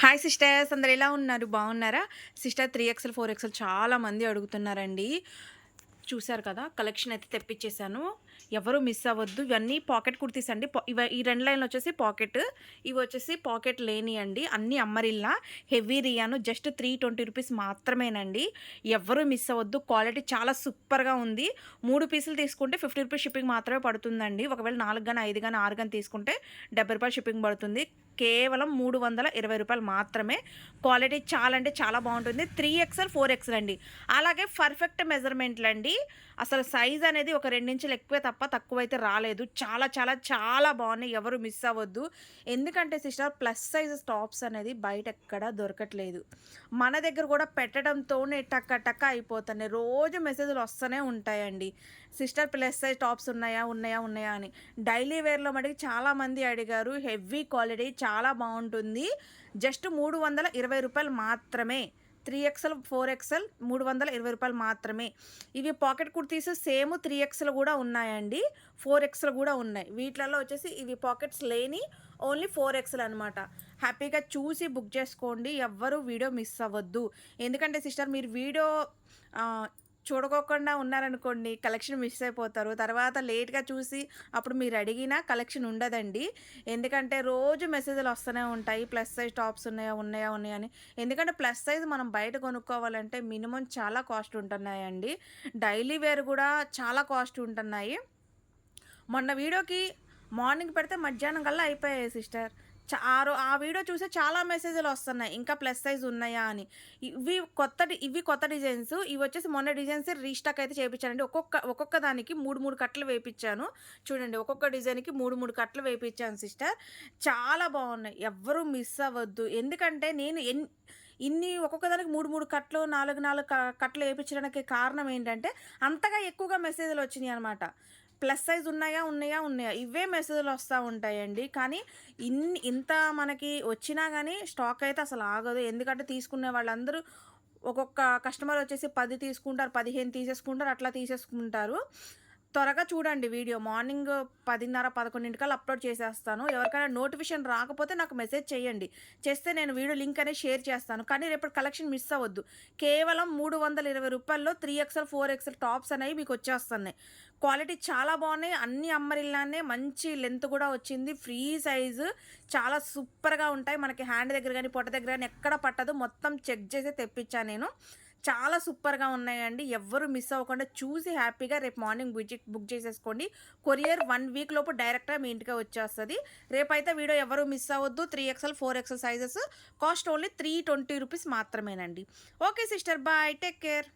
Hi sisters అందరు ఎలా ఉన్నారు? బాగున్నారా? Sister three XL four XL చాలా మంది అడుగుతున్నారండి. చూశారు కదా కలెక్షన్ అయితే తెప్పించేశాను. ఎవరు మిస్ అవ్వద్దు. ఇవన్నీ పాకెట్ కుర్తీస్ అండి. ఇవ ఈ రెండు లైన్లు వచ్చేసి పాకెట్ ఇవి వచ్చేసి పాకెట్ లేని అండి. అన్ని అమ్మరిల్లా హెవీ రియాను జస్ట్ త్రీ ట్వంటీ రూపీస్ మాత్రమేనండి. ఎవరు మిస్ అవ్వద్దు. క్వాలిటీ చాలా సూపర్గా ఉంది. మూడు పీసులు తీసుకుంటే ఫిఫ్టీ రూపీస్ షిప్పింగ్ మాత్రమే పడుతుందండి. ఒకవేళ నాలుగు కానీ ఐదు కానీ ఆరు కానీ తీసుకుంటే డెబ్బై రూపాయలు షిప్పింగ్ పడుతుంది. కేవలం మూడు వందల ఇరవై రూపాయలు మాత్రమే. క్వాలిటీ చాలా అంటే చాలా బాగుంటుంది. త్రీ ఎక్స్ఎల్ ఫోర్ ఎక్స్ఎల్ అండి. అలాగే పర్ఫెక్ట్ మెజర్మెంట్లు అండి. అసలు సైజ్ అనేది ఒక రెండించులు ఎక్కువే తప్ప తక్కువ అయితే రాలేదు. చాలా చాలా చాలా బాగున్నాయి. ఎవరు మిస్ అవ్వద్దు. ఎందుకంటే సిస్టర్ ప్లస్ సైజ్ టాప్స్ అనేది బయట ఎక్కడ దొరకట్లేదు. మన దగ్గర కూడా పెట్టడంతోనే టక్క టక్క అయిపోతున్నాయి. రోజు మెసేజ్లు వస్తూనే ఉంటాయండి. సిస్టర్ ప్లస్ సైజ్ టాప్స్ ఉన్నాయా ఉన్నాయా ఉన్నాయా అని. డైలీ వేర్లో మటుకు చాలామంది అడిగారు హెవీ క్వాలిటీ చాలా బాగుంటుంది. జస్ట్ మూడు వందల ఇరవై రూపాయలు మాత్రమే. త్రీ ఎక్స్ఎల్ ఫోర్ ఎక్స్ఎల్ మూడు వందల ఇరవై రూపాయలు మాత్రమే. ఇవి pocket kurtis same three XL కూడా ఉన్నాయండి. ఫోర్ ఎక్స్ఎల్ కూడా ఉన్నాయి. వీటిలలో వచ్చేసి ఇవి పాకెట్స్ లేని ఓన్లీ ఫోర్ ఎక్స్ఎల్ అనమాట హ్యాపీగా చూసి బుక్ చేసుకోండి. ఎవ్వరూ వీడియో మిస్ అవ్వద్దు. ఎందుకంటే సిస్టర్ మీరు వీడియో చూడకోకుండా ఉన్నారనుకోండి కలెక్షన్ మిస్ అయిపోతారు. తర్వాత లేట్గా చూసి అప్పుడు మీరు అడిగినా కలెక్షన్ ఉండదండి. ఎందుకంటే రోజు మెసేజ్లు వస్తూనే ఉంటాయి. ప్లస్ సైజ్ టాప్స్ ఉన్నాయా ఉన్నాయా ఉన్నాయా అని. ఎందుకంటే ప్లస్ సైజ్ మనం బయట కొనుక్కోవాలంటే మినిమం చాలా కాస్ట్ ఉంటున్నాయండి. డైలీ వేర్ కూడా చాలా కాస్ట్ ఉంటున్నాయి. మొన్న వీడియోకి మార్నింగ్ పెడితే మధ్యాహ్నం కల్లా అయిపోయాయి సిస్టర్. చా- ఆ ఆ వీడియో చూస్తే చాలా మెసేజ్లు వస్తున్నాయి. ఇంకా ప్లస్ సైజ్ ఉన్నాయా అని. ఇవి కొత్త డి- ఇవి కొత్త డిజైన్స్. ఇవి వచ్చేసి మొన్న డిజైన్స్ రీస్టాక్ అయితే చేయించానండి ఒక్కొక్క ఒక్కొక్క దానికి మూడు మూడు కట్టలు వేయించాను చూడండి ఒక్కొక్క డిజైన్కి మూడు మూడు కట్టలు వేయించాను సిస్టర్. చాలా బాగున్నాయి. ఎవ్వరూ మిస్ అవ్వద్దు. ఎందుకంటే నేను ఎన్ ఇన్ని ఒక్కొక్క దానికి మూడు మూడు కట్లు నాలుగు నాలుగు కట్లు వేయించడానికి కారణం ఏంటంటే అంతగా ఎక్కువగా మెసేజ్లు వచ్చినాయి అనమాట ప్లస్ సైజ్ ఉన్నాయా ఉన్నాయా ఉన్నాయా? ఇవే మెసేజ్లు వస్తూ ఉంటాయండి. కానీ ఇన్ని ఇంత మనకి వచ్చినా కానీ స్టాక్ అయితే అసలు ఆగదు. ఎందుకంటే తీసుకునే వాళ్ళందరూ ఒక్కొక్క కస్టమర్ వచ్చేసి పది తీసుకుంటారు పదిహేను తీసేసుకుంటారు అట్లా తీసేసుకుంటారు. త్వరగా చూడండి వీడియో. మార్నింగ్ పదిన్నర పదకొండింటికల్లా అప్లోడ్ చేసేస్తాను. ఎవరికైనా నోటిఫికేషన్ రాకపోతే నాకు మెసేజ్ చేయండి. చేస్తే నేను వీడియో లింక్ అనేది షేర్ చేస్తాను. కానీ రేపు కలెక్షన్ మిస్ అవ్వద్దు. కేవలం మూడు వందల ఇరవై రూపాయల్లో three XL four XL tops అనేవి మీకు వచ్చేస్తున్నాయి. క్వాలిటీ చాలా బాగున్నాయి. అన్ని అమ్మరిల్లానే మంచి లెంత్ కూడా వచ్చింది. ఫ్రీ సైజు చాలా సూపర్గా ఉంటాయి. మనకి హ్యాండ్ దగ్గర కానీ పొట్ట దగ్గర కానీ ఎక్కడ పట్టదు. మొత్తం చెక్ చేసి తెప్పించాను నేను. చాలా సూపర్గా ఉన్నాయండి. ఎవ్వరు మిస్ అవ్వకుండా చూసి హ్యాపీగా రేపు మార్నింగ్ బుక్ బుక్ చేసేసుకోండి. కొరియర్ వన్ వీక్ లోపు డైరెక్ట్గా మీ ఇంటికి వచ్చేస్తుంది. రేపైతే వీడియో ఎవరు మిస్ అవ్వద్దు. Three XL four XL sizes. Cost only three twenty rupees మాత్రమేనండి. Okay sister bye. Take care.